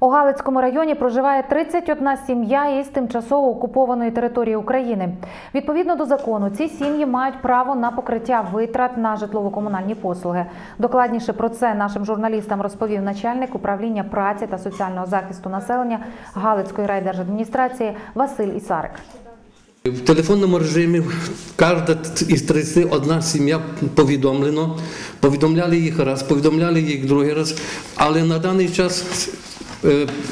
У Галицькому районі проживає 31 сім'я із тимчасово окупованої території України. Відповідно до закону, ці сім'ї мають право на покриття витрат на житлово-комунальні послуги. Докладніше про це нашим журналістам розповів начальник управління праці та соціального захисту населення Галицької райдержадміністрації Василь Ісарик. В телефонному режимі кожна із 31 сім'я повідомлено. Повідомляли їх раз, повідомляли їх другий раз, але на даний час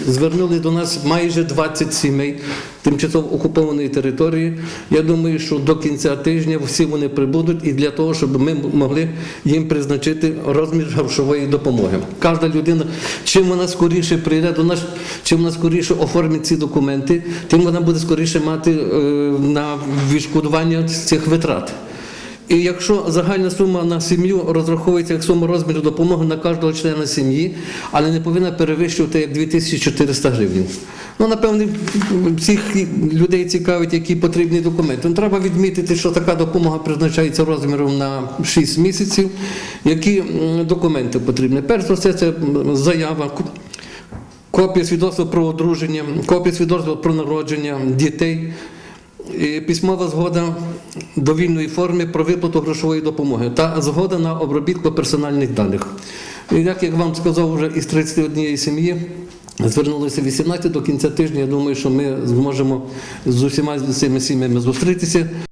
звернули до нас майже 20 сімей тимчасово окупованої території. Я думаю, що до кінця тижня всі вони прибудуть і для того, щоб ми могли їм призначити розмір грошової допомоги. Кожна людина, чим вона скоріше прийде до нас, чим вона скоріше оформить ці документи, тим вона буде скоріше мати е, на відшкодування цих витрат. І якщо загальна сума на сім'ю розраховується як сума розміру допомоги на кожного члена сім'ї, але не повинна перевищувати як 2400 гривень. Ну, напевне, всіх людей цікавить, які потрібні документи. Ну, треба відмітити, що така допомога призначається розміром на 6 місяців. Які документи потрібні? Перш за все, це заява. Копія свідоцтва про одруження, копія свідоцтва про народження дітей, письмова згода до вільної форми про виплату грошової допомоги та згода на обробітку персональних даних. Як я вам сказав, вже із 31 сім'ї звернулося 18 до кінця тижня. Я думаю, що ми зможемо з усіма цими сім'ями зустрітися.